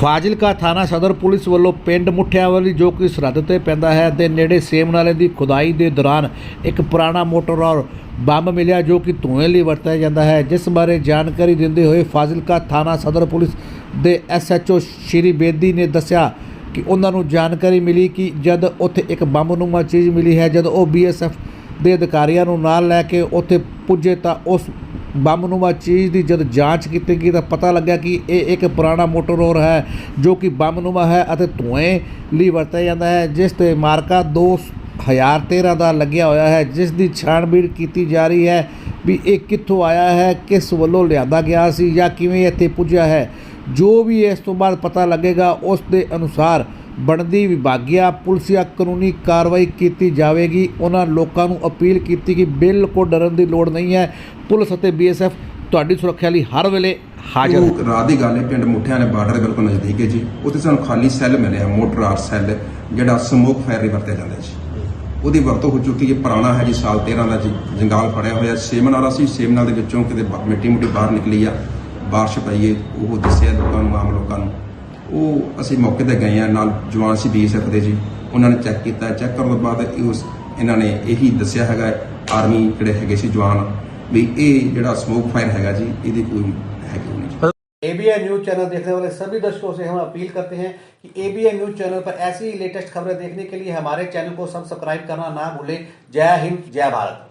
ਫਾਜ਼ਿਲਕਾ ਥਾਣਾ ਸਦਰ ਪੁਲਿਸ ਵੱਲੋਂ ਪਿੰਡ ਮੁੱਠਿਆਵਾਲੀ ਜੋ ਕਿ ਸਰਹੱਦ ਤੇ ਪੈਂਦਾ ਹੈ ਦੇ ਨੇੜੇ ਸੇਮ ਨਾਲੇ ਦੀ ਖੁਦਾਈ ਦੇ ਦੌਰਾਨ ਇੱਕ ਪੁਰਾਣਾ ਮੋਟਰ ਔਰ ਬੰਬ ਮਿਲਿਆ ਜੋ ਕਿ ਧੂਏ ਲਈ ਵਰਤਿਆ ਜਾਂਦਾ ਹੈ। ਜਿਸ ਬਾਰੇ ਜਾਣਕਾਰੀ ਦਿੰਦੇ ਹੋਏ ਫਾਜ਼ਿਲਕਾ ਥਾਣਾ ਸਦਰ ਪੁਲਿਸ ਦੇ ਐਸਐਚਓ ਸ਼੍ਰੀ ਬੇਦੀ ਨੇ ਦੱਸਿਆ ਕਿ ਉਹਨਾਂ ਨੂੰ ਜਾਣਕਾਰੀ ਮਿਲੀ ਕਿ ਜਦ ਉੱਥੇ ਇੱਕ ਬੰਬਨੁਮਾ ਚੀਜ਼ ਮਿਲੀ ਹੈ, ਜਦ ਉਹ ਬੀਐਸਐਫ ਦੇ ਅਧਿਕਾਰੀਆਂ ਨੂੰ ਨਾਲ ਲੈ ਕੇ ਉੱਥੇ ਪੁੱਜੇ ਤਾਂ ਉਸ ਬੰਬਨੁਮਾ ਚੀਜ਼ ਦੀ ਜਦ ਜਾਂਚ ਕੀਤੀ ਗਈ ਤਾਂ ਪਤਾ ਲੱਗਿਆ ਕਿ ਇਹ ਇੱਕ ਪੁਰਾਣਾ ਮੋਟਰ ਰੋਰ ਹੈ, ਜੋ ਕਿ ਬੰਬਨੁਮਾ ਹੈ ਅਤੇ ਧੂਏ ਲਈ ਵਰਤਿਆ ਜਾਂਦਾ ਹੈ, ਜਿਸ ਤੇ ਮਾਰਕਾ 2013 ਦਾ ਲੱਗਿਆ ਹੋਇਆ ਹੈ, ਜਿਸ ਦੀ ਛਾਣਬੀਣ ਕੀਤੀ ਜਾ ਰਹੀ ਹੈ ਵੀ ਇਹ ਕਿੱਥੋਂ ਆਇਆ ਹੈ, ਕਿਸ ਵੱਲੋਂ ਲਿਆਂਦਾ ਗਿਆ ਸੀ ਜਾਂ ਕਿਵੇਂ ਇੱਥੇ ਪੁੱਜਿਆ ਹੈ। ਜੋ ਵੀ ਇਸ ਤੋਂ ਬਾਅਦ ਪਤਾ ਲੱਗੇਗਾ, ਉਸ ਦੇ ਅਨੁਸਾਰ ਬਣਦੀ ਵਿਭਾਗੀਆ ਪੁਲਿਸੀਆ ਕਾਨੂੰਨੀ ਕਾਰਵਾਈ ਕੀਤੀ ਜਾਵੇਗੀ। ਉਹਨਾਂ ਲੋਕਾਂ ਨੂੰ ਅਪੀਲ ਕੀਤੀ ਕਿ ਬਿਲਕੁਲ ਡਰਨ ਦੀ ਲੋੜ ਨਹੀਂ ਹੈ। ਪੁਲਿਸ ਅਤੇ ਬੀਐਸਐਫ ਤੁਹਾਡੀ ਸੁਰੱਖਿਆ ਲਈ ਹਰ ਵੇਲੇ ਹਾਜ਼ਰ ਹੈ। ਰਾਤ ਦੀ ਗੱਲ ਹੈ ਪਿੰਡ ਮੁੱਠਿਆਂ ਦੇ ਬਾਰਡਰ ਦੇ ਬਿਲਕੁਲ ਨਜ਼ਦੀਕ ਹੈ ਜੀ। ਉੱਥੇ ਸਾਨੂੰ ਖਾਲੀ ਸੈੱਲ ਮਿਲਿਆ ਮੋਟਰ ਆਰ ਸੈੱਲ ਜਿਹੜਾ ਸਮੋਕ ਫਾਇਰ ਲਈ ਵਰਤਿਆ ਜਾਂਦਾ ਜੀ। ਉਹਦੀ ਵਰਤੋਂ ਹੋ ਚੁੱਕੀ ਹੈ ਪੁਰਾਣਾ ਹੈ ਜੀ ਸਾਲ 13 ਦਾ ਜੀ ਜੰਗਾਲ ਫੜਿਆ ਹੋਇਆ। ਸੇਮਨ ਵਾਲਾ ਸੀ ਸੇਮਨਲ ਦੇ ਵਿੱਚੋਂ ਕਿਤੇ ਮਿੱਟੀ ਮੁੱਟੀ ਬਾਹਰ ਨਿਕਲੀ ਆ। ਬਾਰਿਸ਼ ਪਈ ਹੈ ਉਹ ਦੱਸਿਆ ਲੋਕਾਂ ਨੂੰ ਆਮ ਲੋਕਾਂ ਨੂੰ। ਉਹ ਅਸੀਂ ਮੌਕੇ ਤੇ ਗਏ ਆ ਨਾਲ ਜਵਾਨ ਸੀ ਬੀਐਸਐਫ ਦੇ ਜੀ ਉਹਨਾਂ ਨੇ ਚੈੱਕ ਕੀਤਾ ਚੈੱਕ ਕਰਨ ਤੋਂ ਬਾਅਦ ਇਹ ਉਸ ਇਹਨਾਂ ਨੇ ਇਹੀ ਦੱਸਿਆ ਹੈਗਾ ਆਰਮੀ ਜਿਹੜੇ ਹੈਗੇ ਸੀ ਜਵਾਨ ਵੀ ਇਹ ਜਿਹੜਾ ਸਮੋਕ ਫਾਇਰ ਹੈਗਾ ਜੀ ਇਹਦੀ ਕੋਈ ਹੈਗੀ ਨਹੀਂ ਜੀ एबीएन न्यूज चैनल देखने वाले सभी दर्शकों से हम अपील करते हैं कि एबीएन न्यूज चैनल पर ऐसी ही लेटेस्ट खबरें देखने के लिए हमारे चैनल को सब्सक्राइब करना ना भूलें जय हिंद जय भारत